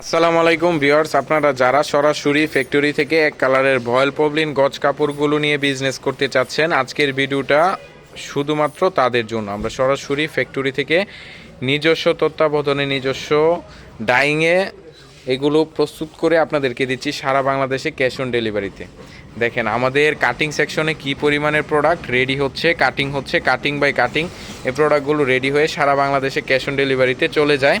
আসসালামু আলাইকুম ভিউয়ার্স, আপনারা যারা সরাসরি ফ্যাক্টরি থেকে এক কালারের ভয়েল পবলিন গজ কাপড়গুলো নিয়ে বিজনেস করতে চাচ্ছেন, আজকের ভিডিওটা শুধুমাত্র তাদের জন্য। আমরা সরাসরি ফ্যাক্টরি থেকে নিজস্ব তত্ত্বাবধানে, নিজস্ব ডাইংয়ে এগুলো প্রস্তুত করে আপনাদেরকে দিচ্ছি সারা বাংলাদেশে ক্যাশ অন ডেলিভারিতে দেখেন, আমাদের কাটিং সেকশনে কি পরিমাণের প্রোডাক্ট রেডি হচ্ছে কাটিং হচ্ছে কাটিং বাই কাটিং এই প্রোডাক্টগুলো রেডি হয়ে সারা বাংলাদেশে ক্যাশ অন ডেলিভারিতে চলে যায়।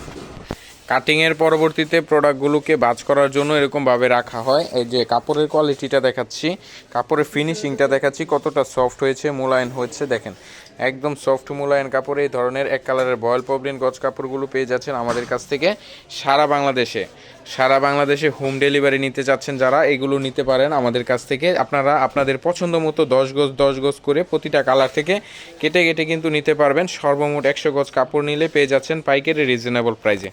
কাটিংয়ের পরবর্তীতে প্রোডাক্টগুলোকে বাজ করার জন্য এরকমভাবে রাখা হয়। এই যে কাপড়ের কোয়ালিটিটা দেখাচ্ছি, কাপড়ের ফিনিশিংটা দেখাচ্ছি, কতটা সফট হয়েছে, মোলায়েন হয়েছে, দেখেন। একদম সফট মোলায়েন কাপড়ে, এই ধরনের এক কালারের বয়েল পবলিন গজ কাপড়গুলো পেয়ে যাচ্ছেন আমাদের কাছ থেকে সারা বাংলাদেশে। সারা বাংলাদেশে হোম ডেলিভারি নিতে চাচ্ছেন যারা, এগুলো নিতে পারেন আমাদের কাছ থেকে। আপনারা আপনাদের পছন্দ মতো দশ গজ দশ গজ করে প্রতিটা কালার থেকে কেটে কেটে কিন্তু নিতে পারবেন। সর্বমোট একশো গজ কাপড় নিলে পেয়ে যাচ্ছেন পাইকারি রিজনেবল প্রাইজে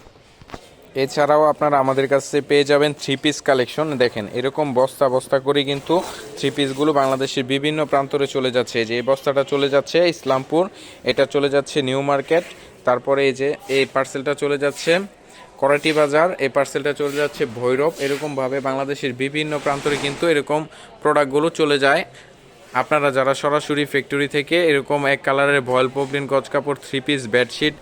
এছাড়াও আপনারা আমাদের কাছে পেয়ে যাবেন থ্রি পিস কালেকশন দেখেন, এরকম বস্তা বস্তা করে কিন্তু থ্রি পিসগুলো বাংলাদেশের বিভিন্ন প্রান্তরে চলে যাচ্ছে। যে এই বস্তাটা চলে যাচ্ছে ইসলামপুর, এটা চলে যাচ্ছে নিউ মার্কেট, তারপরে এই যে এই পার্সেলটা চলে যাচ্ছে করাটি বাজার, এই পার্সেলটা চলে যাচ্ছে ভৈরব। এরকমভাবে বাংলাদেশের বিভিন্ন প্রান্তরে কিন্তু এরকম প্রোডাক্টগুলো চলে যায়। আপনারা যারা সরাসরি ফ্যাক্টরি থেকে এরকম এক কালারের ভয়েল পবলিন গজ কাপড় থ্রি পিস বেডশিট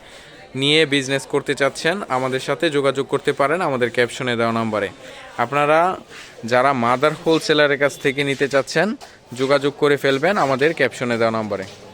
নিয়ে বিজনেস করতে চাচ্ছেন, আমাদের সাথে যোগাযোগ করতে পারেন আমাদের ক্যাপশনে দেওয়া নাম্বারে। আপনারা যারা মাদার হোলসেলারের কাছ থেকে নিতে চাচ্ছেন, যোগাযোগ করে ফেলবেন আমাদের ক্যাপশনে দেওয়া নাম্বারে।